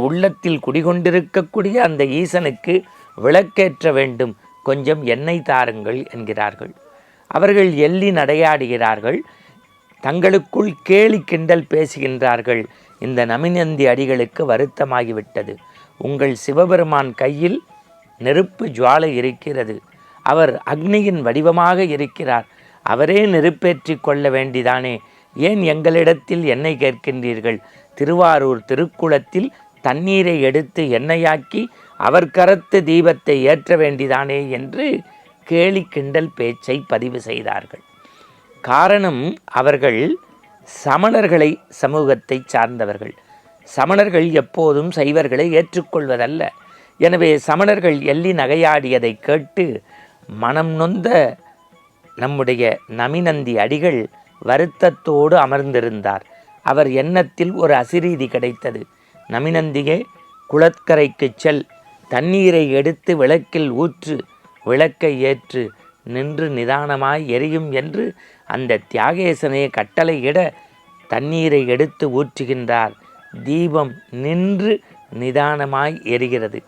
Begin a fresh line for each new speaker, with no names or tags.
உள்ளத்தில் குடிகொண்டிருக்கக்கூடிய அந்த ஈசனுக்கு விளக்கேற்ற வேண்டும். கொஞ்சம் எண்ணெய் தாருங்கள் என்கிறார்கள். அவர்கள் எள்ளி நடையாடுகிறார்கள். தங்களுக்குள் கேலி கிண்டல் பேசுகின்றார்கள். இந்த நமினந்தி அடிகளுக்கு வருத்தமாகிவிட்டது. உங்கள் சிவபெருமான் கையில் நெருப்பு ஜுவாலை இருக்கிறது. அவர் அக்னியின் வடிவமாக இருக்கிறார். அவரே நெருப்பேற்றி கொள்ள வேண்டிதானே. ஏன் எங்களிடத்தில் என்னை கேட்கின்றீர்கள்? திருவாரூர் திருக்குளத்தில் தண்ணீரை எடுத்து எண்ணெயாக்கி அவர் கரத்து தீபத்தை ஏற்ற வேண்டிதானே என்று கேலி கிண்டல் பேச்சை பதிவு செய்தார்கள். காரணம் அவர்கள் சமணர்களை சமூகத்தை சார்ந்தவர்கள். சமணர்கள் எப்போதும் சைவர்களை ஏற்றுக்கொள்வதல்ல. எனவே சமணர்கள் எள்ளி நகையாடியதை கேட்டு மனம் நொந்த நம்முடைய நமிநந்தி அடிகள் வருத்தத்தோடு அமர்ந்திருந்தார். அவர் எண்ணத்தில் ஒரு அசிரீதி கிடைத்தது. நமினந்தியே குளக்கரைக்குச் செல் தண்ணீரை எடுத்து விளக்கில் ஊற்று விளக்கை ஏற்று நின்று நிதானமாய் எரியும் என்று அந்த தியாகேசனே கட்டளையிட தண்ணீரை எடுத்து ஊற்றுகின்றார். தீபம் நின்று நிதானமாய் எரிகிறது.